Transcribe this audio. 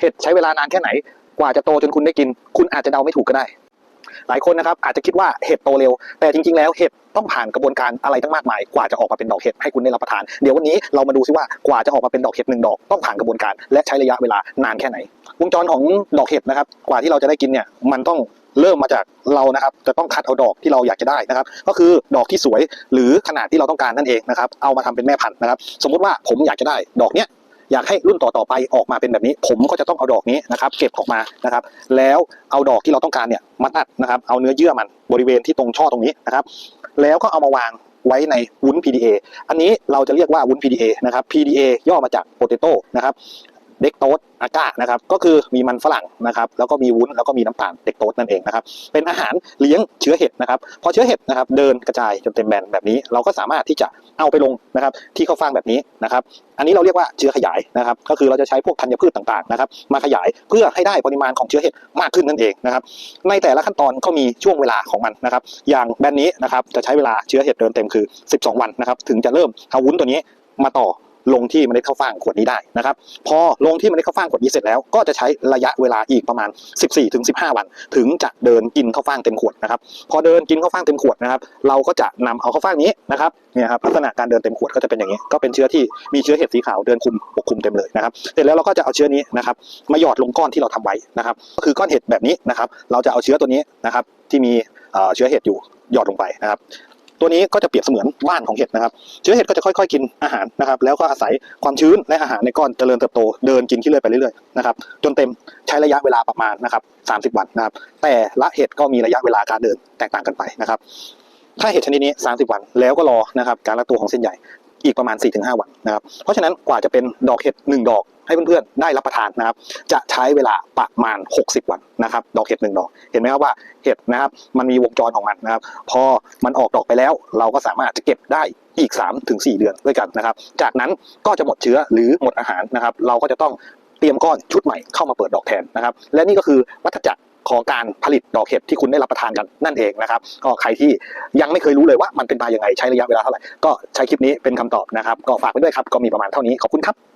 เห็ดใช้เวลานานแค่ไหน กว่าจะโตจนคุณได้กิน คุณอาจจะเดาไม่ถูกก็ได้ หลายคนนะครับอาจจะคิดว่าเห็ดโตเร็ว แต่จริง ๆ แล้วเห็ดต้องผ่านกระบวนการอะไรตั้งมากมาย กว่าจะออกมาเป็นดอกเห็ดให้คุณได้รับประทาน เดี๋ยววันนี้เรามาดูซิว่ากว่าจะออกมาเป็นดอกเห็ดหนึ่งดอกต้องผ่านกระบวนการ และใช้ระยะเวลานานแค่ไหน วงจรของดอกเห็ดนะครับ กว่าที่เราจะได้กินเนี่ยมันต้องเริ่มมาจากเรานะครับจะต้องคัดเอาดอกที่เราอยากจะได้นะครับ ก็คือดอกที่สวยหรือขนาดที่เราต้องการนั่นเองนะครับ เอามาทำเป็นแม่พันธุ์นะครับ สมมุติว่าผมอยากจะได้ดอกเนี้ย อยากให้รุ่นต่อๆไปออกมาเป็นแบบนี้ ผมก็จะต้องเอาดอกนี้นะครับเก็บออกมานะครับ แล้วเอาดอกที่เราต้องการเนี่ยมาตัดนะครับเอาเนื้อเยื่อมันบริเวณที่ตรงช่อตรงนี้นะครับ แล้วก็เอามาวางไว้ในวุ้น PDA อันนี้เราจะเรียกว่าวุ้น PDA นะครับ PDA ย่อมาจาก potato นะครับ เด็กโตสอากานะครับก็คือมีมันฝรั่งนะครับแล้วก็มีวุ้นแล้วก็มีน้ำตาลเด็กโตสนั่นเองนะครับเป็นอาหารเลี้ยงเชื้อเห็ดนะครับพอเชื้อเห็ดนะครับเดินกระจายจนเต็มแบนแบบนี้ เราก็สามารถที่จะเอาไปลงนะครับที่ข้าวฟ่างแบบนี้นะครับอันนี้เราเรียกว่าเชื้อขยายนะครับก็คือเราจะใช้พวกธัญพืชต่างๆนะครับมาขยายเพื่อให้ได้ปริมาณของเชื้อเห็ดมากขึ้นนั่นเองนะครับในแต่ละขั้นตอนก็มีช่วงเวลาของมันนะครับอย่างแบนนี้นะครับจะใช้เวลาเชื้อเห็ดเดินเต็มคือ 12 วันนะครับถึงจะเริ่มเอาวุ้นตัวนี้มาต่อ ลงที่เมล็ดข้าวฟ่างขวดนี้ได้นะครับพอลงที่เมล็ดข้าวฟ่างขวดนี้เสร็จแล้วก็จะใช้ระยะเวลาอีกประมาณ 14-15 วัน ถึงจะเดินกินข้าวฟ่างเต็มขวดนะครับพอเดินกินข้าวฟ่างเต็มขวดนะครับเราก็จะนำเอาข้าวฟ่างนี้นะครับเนี่ยครับลักษณะการเดินเต็มขวดก็จะเป็นอย่างนี้ ก็เป็นเชื้อที่มีเชื้อเห็ดสีขาวเดินคุมปกคลุมเต็มเลยนะครับเสร็จแล้วเราก็จะเอาเชื้อนี้นะครับมาหยอดลงก้อนที่เราทำไว้นะครับก็คือก้อนเห็ดแบบนี้นะครับเราจะเอาเชื้อตัวนี้นะครับที่มีเชื้อเห็ดอยู่หยอดลงไปนะครับ ตัวนี้ก็จะเปรียบเสมือนบ้านของเห็ดนะครับ เชื้อเห็ดก็จะค่อยๆ กินอาหารนะครับ แล้วก็อาศัยความชื้นและอาหารในก้อนเจริญเติบโตเดินกินขี้เลื่อยไปเรื่อยๆนะครับจนเต็มใช้ระยะเวลาประมาณนะครับ30 วันนะครับ แต่ละเห็ดก็มีระยะเวลาการเดินแตกต่างกันไปนะครับถ้าเห็ดชนิดนี้ 30 วันแล้วก็รอนะครับการละตัวของเส้นใหญ่ อีกประมาณ 4-5 วันนะครับ เพราะฉะนั้นกว่าจะเป็นดอกเห็ด1ดอกให้เพื่อนๆได้รับประทานนะครับ จะใช้เวลาประมาณ 60 วันนะครับ ดอกเห็ดหนึ่งดอก เห็นไหมครับว่าเห็ดนะครับ มันมีวงจรของมันนะครับ พอมันออกดอกไปแล้ว เราก็สามารถจะเก็บได้อีก 3-4 เดือนด้วยกันนะครับ จากนั้นก็จะหมดเชื้อหรือหมดอาหารนะครับ เราก็จะต้องเตรียมก้อนชุดใหม่เข้ามาเปิดดอกแทนนะครับ และนี่ก็คือวัฏจักร ของการผลิตดอกเห็ดที่คุณได้รับประทานกันนั่นเองนะครับก็ใครที่ยังไม่เคยรู้เลยว่ามันเป็นมาอย่างไงใช้ระยะเวลาเท่าไหร่ก็ใช้คลิปนี้เป็นคำตอบนะครับก็ฝากไว้ด้วยครับก็มีประมาณเท่านี้ขอบคุณครับ